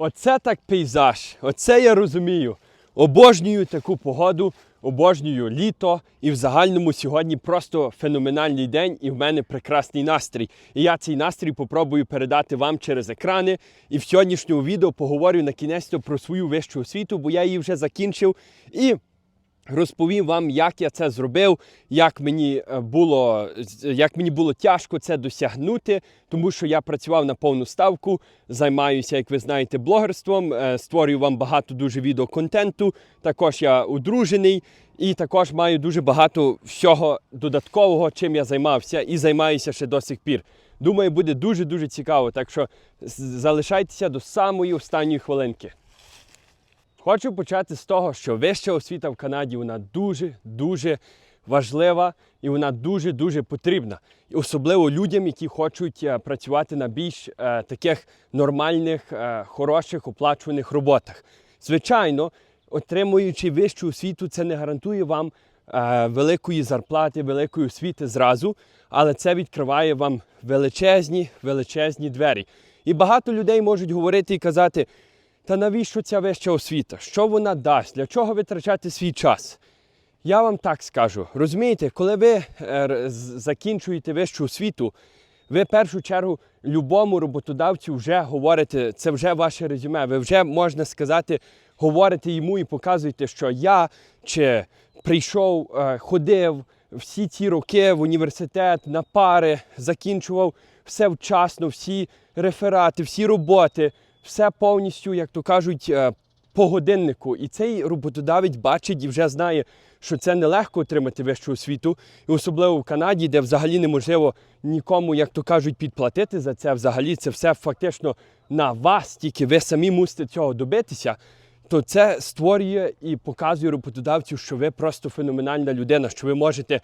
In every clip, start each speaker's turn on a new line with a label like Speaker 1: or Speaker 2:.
Speaker 1: Оце так пейзаж. Оце я розумію. Обожнюю таку погоду, обожнюю літо. І в загальному сьогодні просто феноменальний день, і в мене прекрасний настрій. І я цей настрій попробую передати вам через екрани. І в сьогоднішньому відео поговорю на кінець про свою вищу освіту, бо я її вже закінчив. І Розповім вам, як я це зробив, як мені е, було, як мені було тяжко це досягнути, тому що я працював на повну ставку, займаюся, як ви знаєте, блогерством, е, створюю вам багато дуже відеоконтенту. Також я одружений і також маю дуже багато всього додаткового, чим я займався і займаюся ще до сих пір. Думаю, буде дуже дуже цікаво. Так що залишайтеся до самої останньої хвилинки. Хочу почати з того, що вища освіта в Канаді вона дуже дуже важлива і вона дуже дуже потрібна. І особливо людям, які хочуть е, працювати на більш е, таких нормальних, е, хороших, оплачуваних роботах. Звичайно, отримуючи вищу освіту, це не гарантує вам е, великої зарплати, великої освіти зразу, але це відкриває вам величезні, величезні двері. І багато людей можуть говорити і казати. Та навіщо ця вища освіта? Що вона дасть? Для чого витрачати свій час? Я вам так скажу. Розумієте, коли ви е, закінчуєте вищу освіту, ви в першу чергу любому роботодавцю вже говорите, це вже ваше резюме. Ви вже можна сказати, говорите йому і показуєте, що я чи прийшов, е, ходив всі ці роки в університет на пари, закінчував все вчасно, всі реферати, всі роботи, все повністю, як то кажуть, е, по годиннику. І цей роботодавець бачить і вже знає, що це нелегко отримати вищу освіту, і особливо в Канаді, де взагалі неможливо нікому, як то кажуть, підплатити за це. Взагалі це все фактично на вас, тільки ви самі мусите цього добитися. То це створює і показує роботодавцю, що ви просто феноменальна людина, що ви можете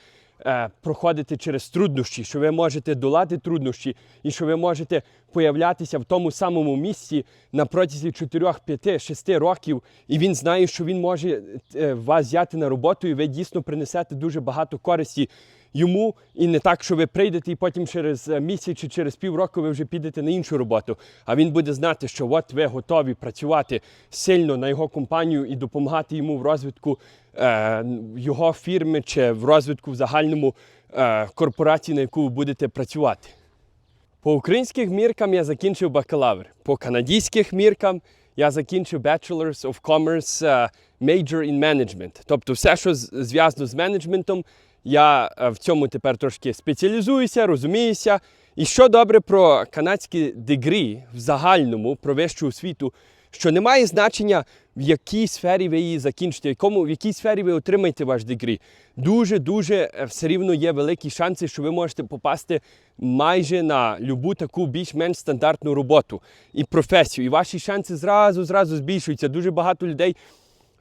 Speaker 1: проходити через труднощі, що ви можете долати труднощі, і що ви можете появлятися в тому самому місці на протязі 4, 5, 6 років, і він знає, що він може е, вас взяти на роботу, і ви дійсно принесете дуже багато користі йому, і не так, що ви прийдете, і потім через е, місяць чи через півроку ви вже підете на іншу роботу. А він буде знати, що от ви готові працювати сильно на його компанію і допомагати йому в розвитку е, його фірми чи в розвитку в загальному е, корпорації, на яку ви будете працювати. По українських міркам я закінчив бакалавр. По канадських міркам я закінчив Bachelor's of Commerce е, Major in Management. Тобто все, що зв'язано з менеджментом, я е, в цьому тепер трошки спеціалізуюся, розуміюся. І що добре про канадські дегрі в загальному, про вищу освіту, що немає значення, в якій сфері ви її закінчите, в, якому, в якій сфері ви отримаєте ваш дегрі. Дуже-дуже е, все рівно є великі шанси, що ви можете попасти майже на любу таку більш-менш стандартну роботу і професію. І ваші шанси зразу зразу збільшуються. Дуже багато людей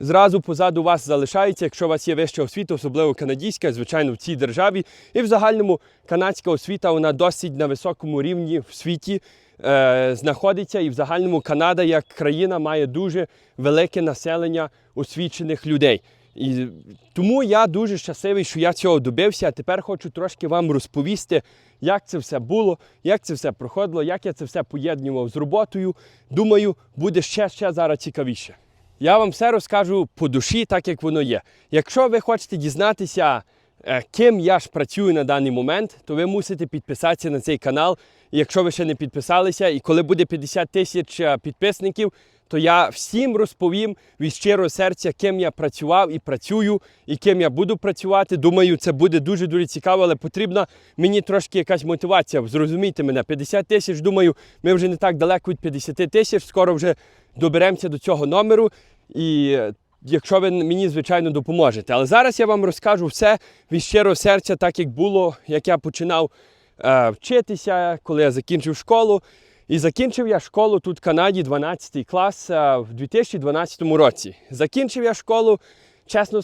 Speaker 1: зразу позаду вас залишаються, якщо у вас є вища освіта, особливо канадська, звичайно, в цій державі. І в загальному канадська освіта вона досить на високому рівні в світі е, знаходиться. І в загальному Канада як країна має дуже велике населення освічених людей. І тому я дуже щасливий, що я цього добився. А тепер хочу трошки вам розповісти, як це все було, як це все проходило, як я це все поєднував з роботою. Думаю, буде ще ще зараз цікавіше. Я вам все розкажу по душі, так як воно є. Якщо ви хочете дізнатися, е, ким я ж працюю на даний момент, то ви мусите підписатися на цей канал. Якщо ви ще не підписалися, і коли буде 50 тисяч е, підписників, то я всім розповім від щирого серця, ким я працював і працюю, і ким я буду працювати. Думаю, це буде дуже дуже цікаво, але потрібна мені трошки якась мотивація. Зрозумійте мене, 50 тисяч. Думаю, ми вже не так далеко від 50 тисяч. Скоро вже доберемося до цього номеру. І якщо ви мені, звичайно, допоможете. Але зараз я вам розкажу все від щирого серця, так як було, як я починав е, вчитися, коли я закінчив школу. І закінчив я школу тут в Канаді, 12 клас в 2012 році. Закінчив я школу, чесно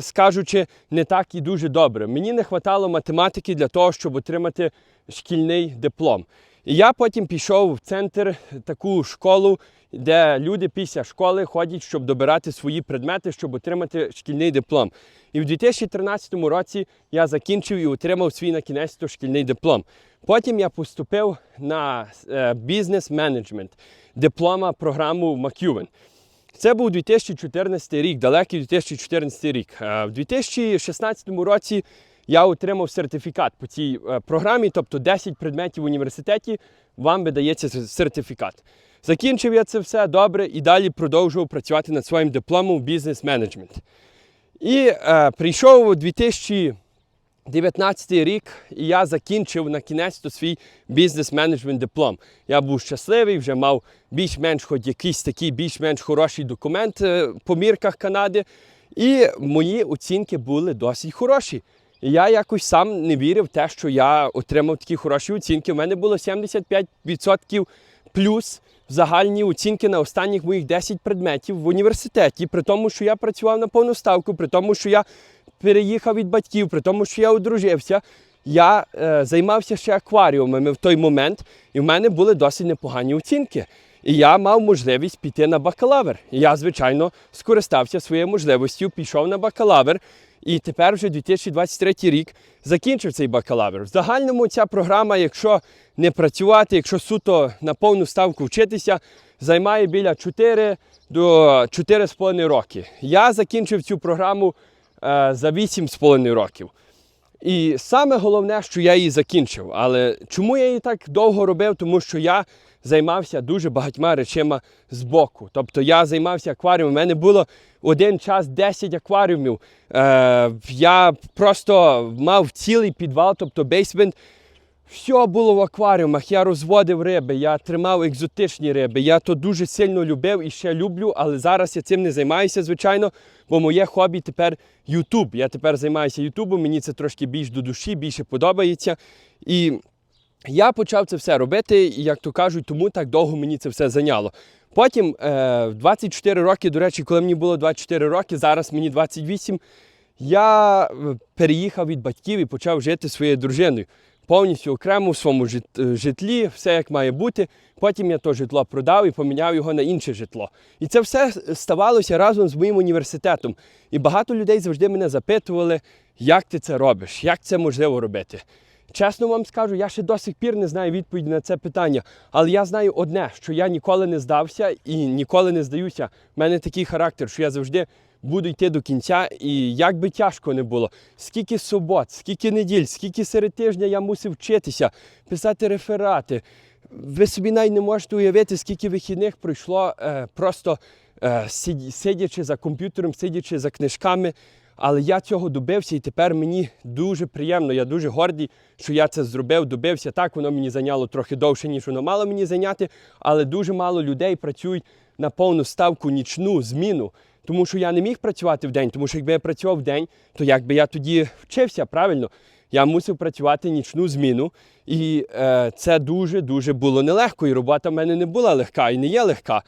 Speaker 1: скажучи, не так і дуже добре. Мені не вистачало математики для того, щоб отримати шкільний диплом. І я потім пішов в центр таку школу, де люди після школи ходять, щоб добирати свої предмети, щоб отримати шкільний диплом. І в 2013 році я закінчив і отримав свій на кінець шкільний диплом. Потім я поступив на е, бізнес-менеджмент, диплома програму McEwen. Це був 2014 рік, далекий 2014 рік. Е, В 2016 році я отримав сертифікат по цій е, програмі, тобто 10 предметів в університеті вам видається сертифікат. Закінчив я це все добре і далі продовжував працювати над своїм дипломом в бізнес-менеджмент. І е, прийшов у 2019 рік, і я закінчив на кінець свій бізнес-менеджмент диплом. Я був щасливий, вже мав більш-менш хоч якийсь такий більш-менш хороший документ е, по мірках Канади. І мої оцінки були досить хороші. І я якось сам не вірив в те, що я отримав такі хороші оцінки. У мене було 75% плюс загальні оцінки на останніх моїх 10 предметів в університеті, при тому, що я працював на повну ставку, при тому, що я переїхав від батьків, при тому, що я одружився. Я е, займався ще акваріумами в той момент, і в мене були досить непогані оцінки. І я мав можливість піти на бакалавр. Я, звичайно, скористався своєю можливістю, пішов на бакалавр. І тепер вже 2023 рік закінчив цей бакалавр. В загальному ця програма, якщо не працювати, якщо суто на повну ставку вчитися, займає біля 4 до 4,5 роки. Я закінчив цю програму е, за 8,5 років. І саме головне, що я її закінчив. Але чому я її так довго робив? Тому що я займався дуже багатьма речима з боку. Тобто я займався акваріумом. У мене було один час 10 акваріумів. Е, я просто мав цілий підвал, тобто бейсмент. Все було в акваріумах. Я розводив риби, я тримав екзотичні риби. Я то дуже сильно любив і ще люблю, але зараз я цим не займаюся, звичайно, бо моє хобі тепер Ютуб. Я тепер займаюся Ютубом, мені це трошки більш до душі, більше подобається. І я почав це все робити, і, як то кажуть, тому так довго мені це все зайняло. Потім, е, 24 роки, до речі, коли мені було 24 роки, зараз мені 28, я е, переїхав від батьків і почав жити своєю дружиною. Повністю окремо в своєму е, житлі, все як має бути. Потім я то житло продав і поміняв його на інше житло. І це все ставалося разом з моїм університетом. І багато людей завжди мене запитували, як ти це робиш, як це можливо робити. Чесно вам скажу, я ще до сих пір не знаю відповіді на це питання. Але я знаю одне, що я ніколи не здався і ніколи не здаюся. У мене такий характер, що я завжди буду йти до кінця, і як би тяжко не було, скільки субот, скільки неділь, скільки серед тижня я мусив вчитися, писати реферати. Ви собі навіть не можете уявити, скільки вихідних пройшло е, просто е, сидячи за комп'ютером, сидячи за книжками. Але я цього добився, і тепер мені дуже приємно. Я дуже гордий, що я це зробив, добився. Так, воно мені зайняло трохи довше, ніж воно мало мені зайняти, але дуже мало людей працюють на повну ставку нічну зміну. Тому що я не міг працювати в день, тому що якби я працював в день, то як би я тоді вчився правильно. Я мусив працювати нічну зміну, і е, це дуже-дуже було нелегко. І робота в мене не була легка і не є легка.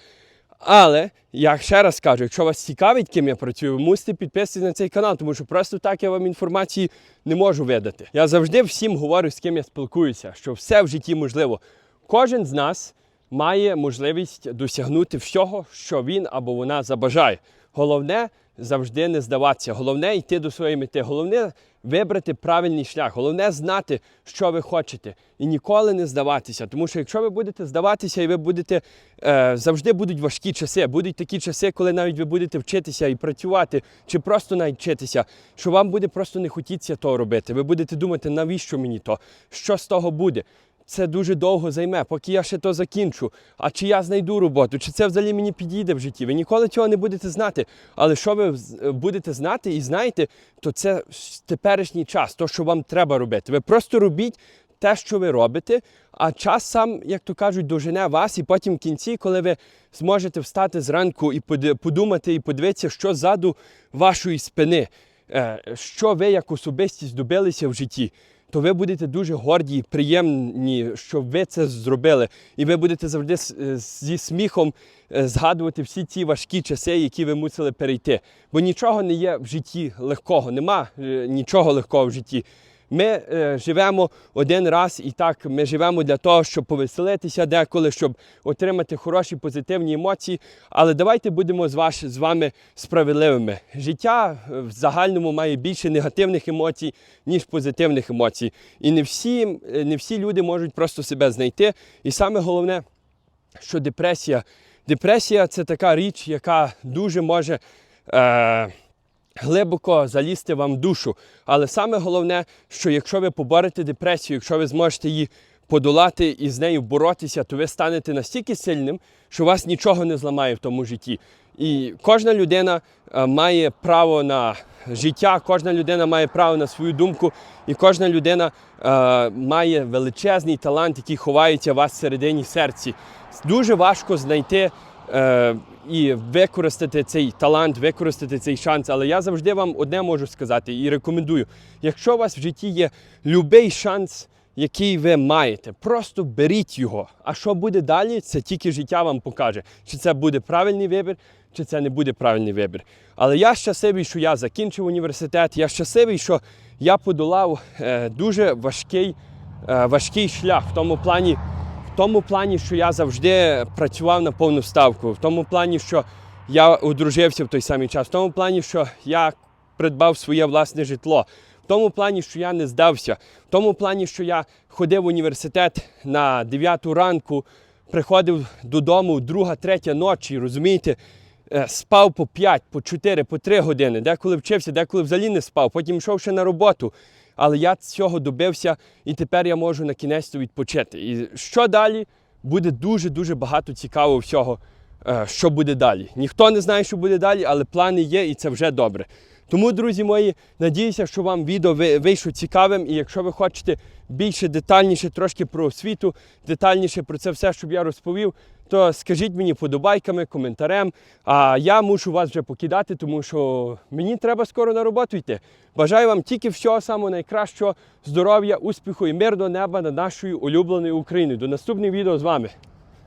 Speaker 1: Але я ще раз кажу, якщо вас цікавить, ким я працюю, ви мусите підписатися на цей канал, тому що просто так я вам інформації не можу видати. Я завжди всім говорю, з ким я спілкуюся, що все в житті можливо. Кожен з нас має можливість досягнути всього, що він або вона забажає. Головне завжди не здаватися, головне йти до своєї мети, головне вибрати правильний шлях, головне знати, що ви хочете, і ніколи не здаватися. Тому що якщо ви будете здаватися і ви будете е, завжди будуть важкі часи, будуть такі часи, коли навіть ви будете вчитися і працювати, чи просто навіть вчитися, що вам буде просто не хотіться того робити. Ви будете думати, навіщо мені то, що з того буде. Це дуже довго займе, поки я ще то закінчу. А чи я знайду роботу, чи це взагалі мені підійде в житті? Ви ніколи цього не будете знати. Але що ви будете знати і знаєте, то це теперішній час, то, що вам треба робити. Ви просто робіть те, що ви робите, а час сам, як то кажуть, дожене вас, і потім в кінці, коли ви зможете встати зранку і подумати і подивитися, що ззаду вашої спини, е, що ви як особистість добилися в житті то ви будете дуже горді і приємні, що ви це зробили. І ви будете завжди е, зі сміхом е, згадувати всі ті важкі часи, які ви мусили перейти. Бо нічого не є в житті легкого, нема е, нічого легкого в житті. Ми е, живемо один раз і так ми живемо для того, щоб повеселитися деколи, щоб отримати хороші позитивні емоції. Але давайте будемо з, ваш, з вами справедливими. Життя е, в загальному має більше негативних емоцій, ніж позитивних емоцій. І не всі, е, не всі люди можуть просто себе знайти. І саме головне, що депресія. Депресія це така річ, яка дуже може. Е, глибоко залізти вам в душу. Але саме головне, що якщо ви поборете депресію, якщо ви зможете її подолати і з нею боротися, то ви станете настільки сильним, що вас нічого не зламає в тому житті. І кожна людина е, має право на життя, кожна людина має право на свою думку, і кожна людина е, має величезний талант, який ховається у вас всередині серці. Дуже важко знайти е, і використати цей талант, використати цей шанс. Але я завжди вам одне можу сказати і рекомендую: якщо у вас в житті є будь-який шанс, який ви маєте, просто беріть його. А що буде далі, це тільки життя вам покаже, чи це буде правильний вибір, чи це не буде правильний вибір. Але я щасливий, що я закінчив університет. Я щасливий, що я подолав е, дуже важкий, е, важкий шлях в тому плані. В тому плані, що я завжди працював на повну ставку, в тому плані, що я одружився в той самий час, в тому плані, що я придбав своє власне житло, в тому плані, що я не здався, в тому плані, що я ходив в університет на 9 ранку, приходив додому друга, третя ночі, розумієте, Е, спав по 5, по 4, по 3 години, деколи вчився, деколи взагалі не спав, потім йшов ще на роботу. Але я цього добився, і тепер я можу на кінець відпочити. І що далі? Буде дуже-дуже багато цікавого всього, е, що буде далі. Ніхто не знає, що буде далі, але плани є, і це вже добре. Тому, друзі мої, надіюся, що вам відео ви- вийшло цікавим. І якщо ви хочете більше детальніше трошки про освіту, детальніше про це все, щоб я розповів, то скажіть мені подобайками, коментарем. А я мушу вас вже покидати, тому що мені треба скоро на роботу йти. Бажаю вам тільки всього самого найкращого, здоров'я, успіху і мирного неба над нашою улюбленою Україною. До наступних відео з вами.